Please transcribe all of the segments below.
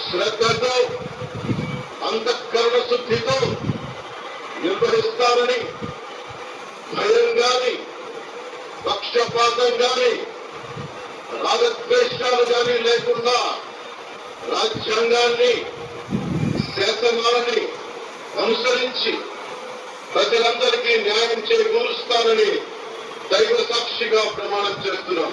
శ్రద్ధతో అంతఃకరణ శుద్ధితో నిర్వహిస్తారని భయం గాని పక్షపాతం గాని రాగద్వేషాలు గాని లేకుండా రాజ్యాంగాన్ని శాసనాలని అనుసరించి ప్రజలందరికీ న్యాయం చేకూరుస్తానని దైవ సాక్షిగా ప్రమాణం చేస్తున్నాం.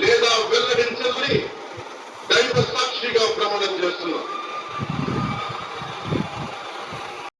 లేదా వెల్లడించనని